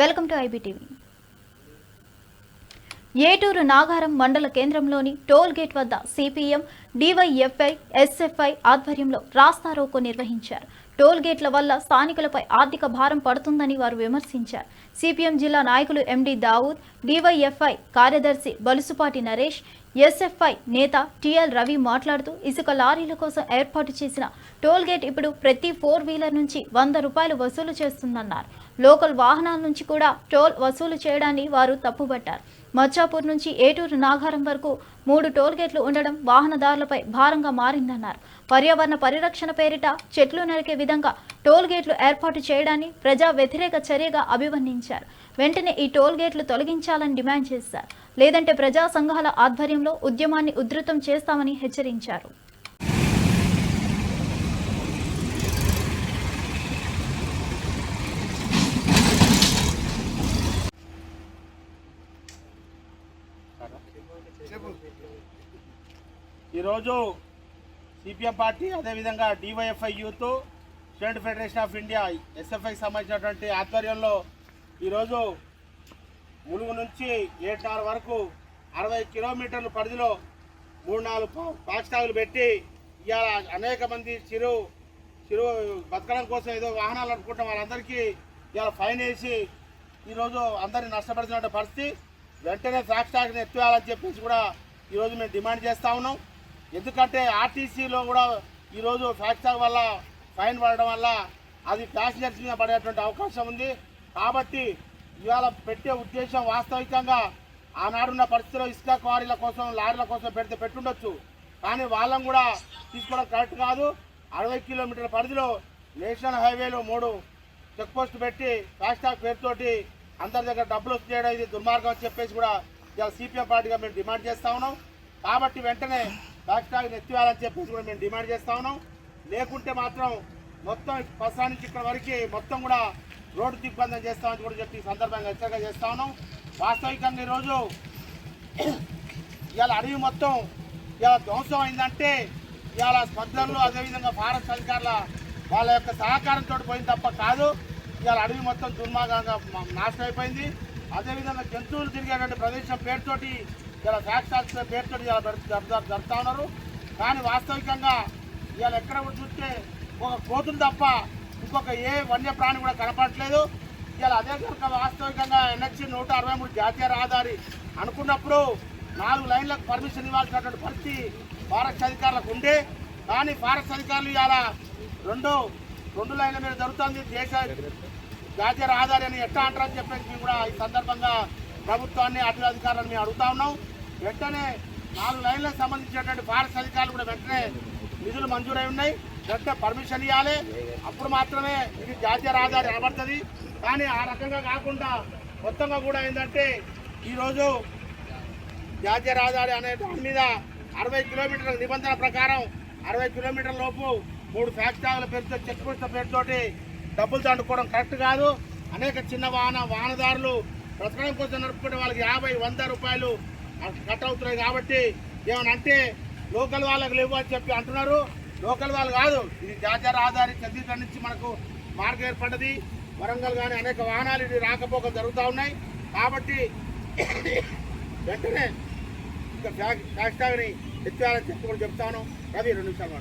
Welcome to IBTV. Eturu Nagaram మండల కేంద్రంలోని toll gate వద్ద సిపిఎం డివైఎఫ్ఐ ఎస్ఎఫ్ఐ ఆధ్వర్యంలో రాస్తారోకో నిర్వహించారు. టోల్ గేట్ల వల్ల స్థానికులపై ఆర్థిక భారం పడుతుందని వారు విమర్శించారు. సిపిఎం జిల్లా నాయకులు ఎండి దావూద్ డివైఎఫ్ఐ కార్యదర్శి బలుసుపాటి నరేష్ ఎస్ఎఫ్ఐ నేత టిఎల్ రవి మాట్లాడుతూ ఇసుక లారీల కోసం ఏర్పాటు చేసిన టోల్ గేట్ ఇప్పుడు ప్రతి ఫోర్ వీలర్ నుంచి వంద రూపాయలు వసూలు చేస్తుందన్నారు. లోకల్ వాహనాల నుంచి కూడా టోల్ వసూలు చేయడాన్ని వారు తప్పుబట్టారు. మచ్చాపూర్ నుంచి ఏటూరు నాగారం వరకు మూడు టోల్ గేట్లు ఉండడం వాహనదారులపై భారంగా మారిందన్నారు. పర్యావరణ పరిరక్షణ పేరిట చెట్లు నరికే విధంగా టోల్ గేట్లు ఏర్పాటు చేయడాన్ని ప్రజా వ్యతిరేక చర్యగా అభివర్ణించారు. వెంటనే ఈ టోల్ గేట్లు తొలగించాలని డిమాండ్ చేశారు. లేదంటే ప్రజా సంఘాల ఆధ్వర్యంలో ఉద్యమాన్ని ఉధృతం చేస్తామని హెచ్చరించారు. ఈరోజు సిపిఎం పార్టీ అదేవిధంగా DYFI youth student federation of India ఎస్ఎఫ్ఐకి సంబంధించినటువంటి ఆధ్వర్యంలో ఈరోజు ములుగు నుంచి ఏడున్నర వరకు అరవై కిలోమీటర్ల పరిధిలో మూడు నాలుగు పా- పాక్స్టాగులు పెట్టి ఇవాళ అనేక మంది చిరు చిరు బతకడం కోసం ఏదో వాహనాలు అనుకుంటాం వాళ్ళందరికీ ఇవాళ ఫైన్ వేసి ఈరోజు అందరినీ నష్టపడుతున్న పరిస్థితి. వెంటనే ఫ్యాక్స్ ట్యాక్ని ఎత్తివేయాలని చెప్పేసి కూడా ఈరోజు మేము డిమాండ్ చేస్తూ ఉన్నాం. ఎందుకంటే ఆర్టీసీలో కూడా ఈరోజు ఫ్యాక్స్ వల్ల ఫైన్ పడడం వల్ల అది ప్యాసింజర్స్ మీద పడేటువంటి అవకాశం ఉంది. కాబట్టి ఇవాళ పెట్టే ఉద్దేశం వాస్తవికంగా ఆనాడున్న పరిస్థితిలో ఇసుక క్వారీల కోసం లారీల కోసం పెడితే పెట్టుండొచ్చు. కానీ వాళ్ళం కూడా తీసుకోవడం కరెక్ట్ కాదు. అరవై కిలోమీటర్ల పరిధిలో నేషనల్ హైవేలో మూడు చెక్ పోస్ట్ పెట్టి ఫాస్టాగ్ పేరుతోటి అందరి దగ్గర డబ్బులు వసూలు చేయడం ఇది దుర్మార్గం అని చెప్పేసి కూడా ఇవాళ సిపిఎం పార్టీగా మేము డిమాండ్ చేస్తా ఉన్నాం. కాబట్టి వెంటనే ఫాస్టాగ్ ఎత్తివేయాలని చెప్పేసి కూడా మేము డిమాండ్ చేస్తా ఉన్నాం. లేకుంటే మాత్రం మొత్తం బస్సా నుంచి ఇక్కడ వరకు మొత్తం కూడా రోడ్డు దిగ్బంధం చేస్తామని కూడా చెప్పి సందర్భంగా హెచ్చరిక చేస్తా ఉన్నాం. వాస్తవికంగా ఈరోజు ఇవాళ అడవి మొత్తం ఇవాళ ధ్వంసం అయిందంటే ఇవాళ స్పందనలు అదేవిధంగా ఫారెస్ట్ అధికారుల వాళ్ళ యొక్క సహకారంతో పోయింది తప్ప కాదు. ఇవాళ అడవి మొత్తం దుర్మార్గంగా నాశనం అయిపోయింది. అదేవిధంగా జంతువులు తిరిగేటువంటి ప్రదేశం పేరుతోటి ఇలా ఫ్యాక్స్ పేరుతోటి ఇలా జరుపుతా ఉన్నారు. కానీ వాస్తవికంగా ఇవాళ ఎక్కడ చూస్తే ఒక కోతులు తప్ప ఇంకొక ఏ వన్యప్రాణి కూడా కనపడట్లేదు. ఇవాళ అదే కనుక వాస్తవికంగా ఎన్హెచ్సి నూట అరవై మూడు జాతీయ రహదారి అనుకున్నప్పుడు నాలుగు లైన్లకు పర్మిషన్ ఇవ్వాల్సినటువంటి పరిస్థితి ఫారెస్ట్ అధికారులకు ఉండే. కానీ ఫారెస్ట్ అధికారులు ఇవాళ రెండు రెండు లైన్ల మీద జరుగుతుంది. దేశ జాతీయ రహదారి అని ఎట్లా అంటారని చెప్పేసి కూడా ఈ సందర్భంగా ప్రభుత్వాన్ని అటవీ అధికారులను మేము అడుగుతా ఉన్నాం. వెంటనే నాలుగు లైన్లకు సంబంధించినటువంటి ఫారెస్ట్ అధికారులు కూడా వెంటనే నిధులు మంజూరై ఉన్నాయి. వెంటనే పర్మిషన్ ఇవ్వాలి అప్పుడు మాత్రమే ఇది జాతీయ రహదారి అనబడుతుంది కానీ ఆ రకంగా కాకుండా మొత్తంగా కూడా ఏంటంటే ఈరోజు జాతీయ రహదారి అనే దాని మీద అరవై కిలోమీటర్ల నిబంధన ప్రకారం అరవై కిలోమీటర్ల లోపు మూడు ఫ్యాక్టరీల పేరుతో చెక్ పోస్ట్ల పేరుతోటి డబ్బులు దండుకోవడం కరెక్ట్ కాదు. అనేక చిన్న వాహన వాహనదారులు బ్రతకడం కోసం నడుపుకుంటే వాళ్ళకి యాభై వంద రూపాయలు కట్ అవుతున్నాయి కాబట్టి ఏమని అంటే లోకల్ వాళ్ళకి లేవు అని చెప్పి అంటున్నారు. లోకల్ వాళ్ళు కాదు ఇది జాతీయ రహదారి ఛత్తీస్గఢ్ నుంచి మనకు మార్గం ఏర్పడ్డది. వరంగల్ కానీ అనేక వాహనాలు ఇది రాకపోకలు జరుగుతూ ఉన్నాయి. కాబట్టి వెంటనే ఇంకా ఫ్యాక్ ఎత్తాలని చెప్పి కూడా చెప్తాను రవి రెండు నిమిషాలు